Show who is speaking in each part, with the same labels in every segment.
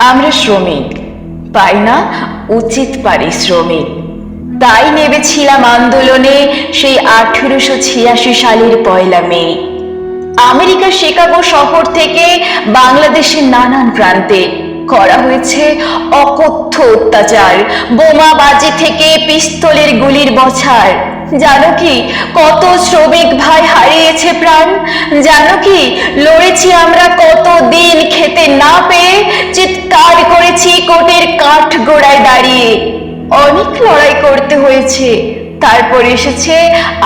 Speaker 1: আমরা শ্রমিক। পাই না? উচিত পারিশ্রমিক তাই নেমেছিলাম আন্দোলনে সেই আঠেরোশো ছিয়াশি সালের পয়লা মে। আমেরিকার শিকাগো শহর থেকে বাংলাদেশের নানান প্রান্তে করা হয়েছে অকথ্য অত্যাচার। বোমাবাজি থেকে পিস্তলের গুলির বছার। জানো কি কত শ্রমিক ভাই হারিয়েছে প্রাণ? জানো কি লড়েছি আমরা কত দিন খেতে না পেয়ে গোড়ায় দাঁড়িয়ে অনেক লড়াই করতে হয়েছে। তারপর এসেছে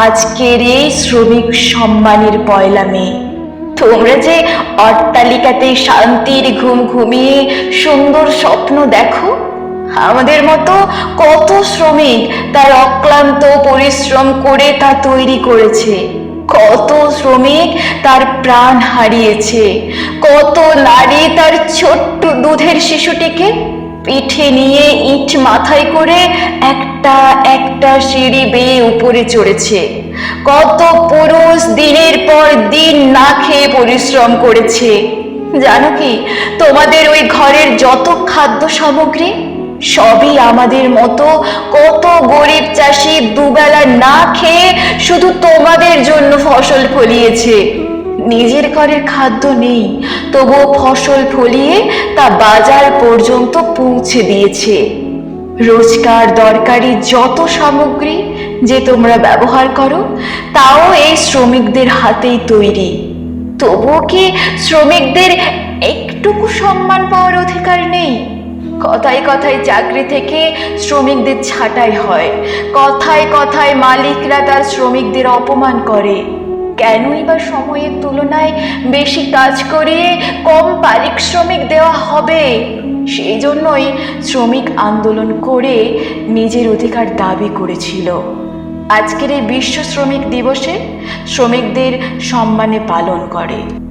Speaker 1: আজকের এই শ্রমিক সম্মানের পয়লা মে তোমরা যে অট্টালিকাতে শান্তির ঘুম ঘুমিয়ে সুন্দর স্বপ্ন দেখো, আমাদের মতো কত শ্রমিক তার অক্লান্ত পরিশ্রম করে তা তৈরি করেছে। কত শ্রমিক তার প্রাণ হারিয়েছে। কত নারী তার ছোট্ট দুধের শিশুটিকে পিঠে নিয়ে ইট মাথায় করে একটা একটা সিঁড়ি বেয়ে উপরে চড়েছে। কত পুরুষ দিনের পর দিন না খেয়ে পরিশ্রম করেছে। জানো কি, তোমাদের ওই ঘরের যত খাদ্য সামগ্রী, সবই আমাদের মতো কত গরিব চাষি দুবেলা না খেয়ে শুধু তোমাদের জন্য ফসল ফলিয়েছে। নিজের ঘরের খাদ্য নেই, তবুও ফসল ফলিয়ে তা বাজার পর্যন্ত পৌঁছে দিয়েছে। রোজকার দরকারি যত সামগ্রী যে তোমরা ব্যবহার করো, তাও এই শ্রমিকদের হাতেই তৈরি। তবুও কি শ্রমিকদের একটুকু সম্মান পাওয়ার অধিকার নেই? কথায় কথায় চাকরি থেকে শ্রমিকদের ছাঁটাই হয়। কথায় কথায় মালিকরা তার শ্রমিকদের অপমান করে। কেনই বা সময়ের তুলনায় বেশি কাজ করিয়ে কম পারিশ্রমিক দেওয়া হবে। সেই জন্যই শ্রমিক আন্দোলন করে নিজের অধিকার দাবি করেছিল। আজকের এই বিশ্ব শ্রমিক দিবসে শ্রমিকদের সম্মানে পালন করে।